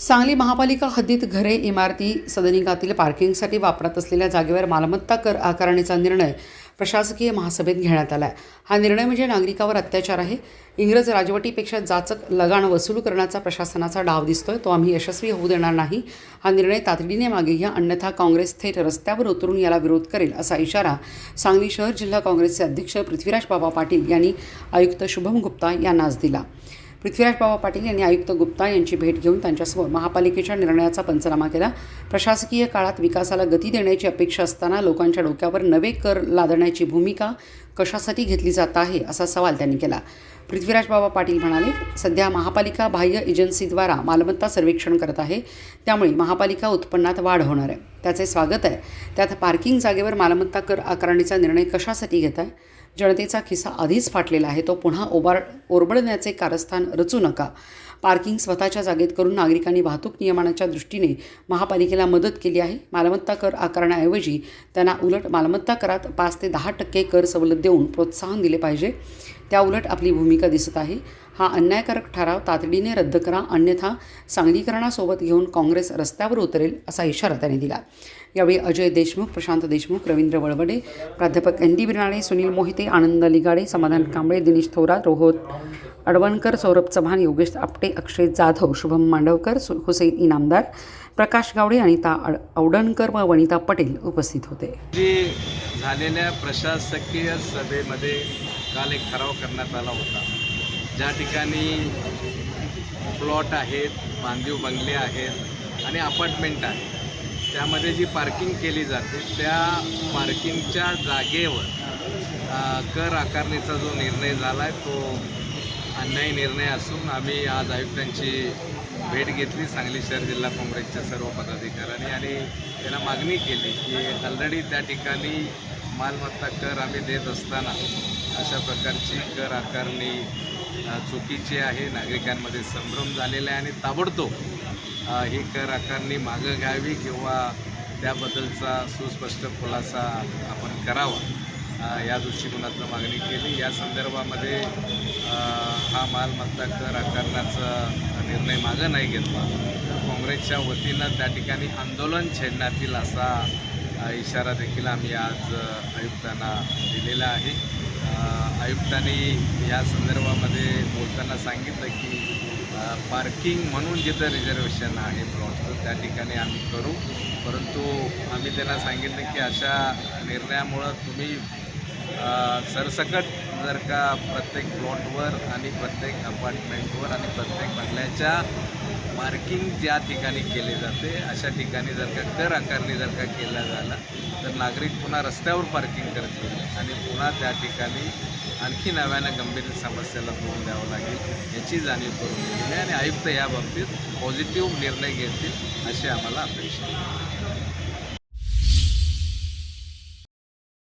सांगली महापालिका हद्दीत घरे इमारती सदनिकातील पार्किंगसाठी वापरत असलेल्या जागेवर मालमत्ता कर आकारणीचा निर्णय प्रशासकीय महासभेत घेण्यात आला आहे हा निर्णय म्हणजे नागरिकावर अत्याचार आहे. इंग्रज राजवटीपेक्षा जाचक लगाण वसूल करण्याचा प्रशासनाचा डाव दिसतोय. तो आम्ही यशस्वी होऊ देणार नाही. हा निर्णय तातडीने मागे घ्या. अन्यथा काँग्रेस थेट रस्त्यावर उतरून याला विरोध करेल असा इशारा सांगली शहर जिल्हा काँग्रेसचे अध्यक्ष पृथ्वीराज बाबा पाटील यांनी आयुक्त शुभम गुप्ता यांना आज दिला. पृथ्वीराज बाबा पाटील यांनी आयुक्त गुप्ता यांची भेट घेऊन त्यांच्यासमोर महापालिकेच्या निर्णयाचा पंचनामा केला. प्रशासकीय काळात विकासाला गती देण्याची अपेक्षा असताना लोकांच्या डोक्यावर नवे कर लादण्याची भूमिका कशासाठी घेतली जात आहे असा सवाल त्यांनी केला. पृथ्वीराज बाबा पाटील म्हणाले सध्या महापालिका बाह्य एजन्सीद्वारा मालमत्ता सर्वेक्षण करत आहे. त्यामुळे महापालिका उत्पन्नात वाढ होणार आहे. त्याचे स्वागत आहे. त्यात पार्किंग जागेवर मालमत्ता कर आकारणीचा निर्णय कशासाठी घेत आहे जनतेचा खिसा आधीच फाटलेला आहे. तो पुन्हा ओबार ओरबडण्याचे कारस्थान रचू नका. पार्किंग स्वतःच्या जागेत करून नागरिकांनी वाहतूक नियमनाच्या दृष्टीने महापालिकेला मदत केली आहे. मालमत्ता कर आकारण्याऐवजी त्यांना उलट मालमत्ता करात पाच ते दहा टक्के कर सवलत देऊन प्रोत्साहन दिले पाहिजे. त्याउलट आपली भूमिका दिसत आहे. हा अन्यायकारक ठराव तातडीने रद्द करा अन्यथा सांगलीकरणासोबत घेऊन काँग्रेस रस्त्यावर उतरेल असा इशारा त्यांनी दिला. यावेळी अजय देशमुख प्रशांत देशमुख रवींद्र वळवडे प्राध्यापक एन डी बिराणे सुनील मोहिते आनंद लिगाडे समाधान कांबळे दिनेश थोरात रोहत अडवणकर सौरभ चव्हाण योगेश आपटे अक्षय जाधव शुभम मांडवकर सु हुसेन इनामदार प्रकाश गावडे अनिता औडणकर व वनिता पटेल उपस्थित होते. झालेल्या प्रशासकीय सभेमध्ये काल एक ठराव करण्यात आला होता. ज्या ठिकाणी प्लॉट आहेत बांधीव बंगले आहेत आणि अपार्टमेंट आहे त्यामध्ये जी पार्किंग केली जाते त्या पार्किंगच्या जागेवर कर आकारणीचा जो निर्णय झाला आहे तो अन्यायी निर्णय असून आम्ही आज आयुक्तांची भेट घेतली सांगली शहर जिल्हा काँग्रेसच्या सर्व पदाधिकाऱ्यांनी आणि त्यांना मागणी केली की ऑलरेडी त्या ठिकाणी मालमत्ता कर आम्ही देत असताना अशा प्रकारची कर आकारणी चुकीची आहे. नागरिकांमध्ये संभ्रम झालेला आहे आणि ताबडतोब ही कर आकारणी मागं घ्यावी किंवा त्याबद्दलचा सुस्पष्ट खुलासा आपण करावा या दृष्टिकोनातून मागणी केली. या संदर्भामध्ये हा मालमत्ता कर आकारण्याचा निर्णय मागं नाही घेतला. काँग्रेसच्या वतीनं त्या ठिकाणी आंदोलन छेडण्यात येईल असा इशारा देखील आम्ही आज आयुक्तांना दिलेला आहे. आयुक्तांनी या संदर्भामध्ये बोलताना सांगितलं की पार्किंग म्हणून जिथं रिझर्वेशन आहे प्लॉटचं त्या ठिकाणी आम्ही करू. परंतु आम्ही त्यांना सांगितलं की अशा निर्णयामुळं तुम्ही सरसकट जर का प्रत्येक प्लॉटवर आणि प्रत्येक अपार्टमेंटवर आणि प्रत्येक बंगल्याच्या पार्किंग ज्या ठिकाणी केले जाते अशा ठिकाणी जर का कर आकारणी जर का केला झाला तर नागरिक पुन्हा रस्त्यावर पार्किंग करतील आणि पुन्हा त्या ठिकाणी आणखी नव्यानं गंभीर समस्येला तोंड द्यावं लागेल याची जाणीव करून दिलेली आहे. आणि आयुक्त या बाबतीत पॉझिटिव्ह निर्णय घेतील अशी आम्हाला अपेक्षा आहे.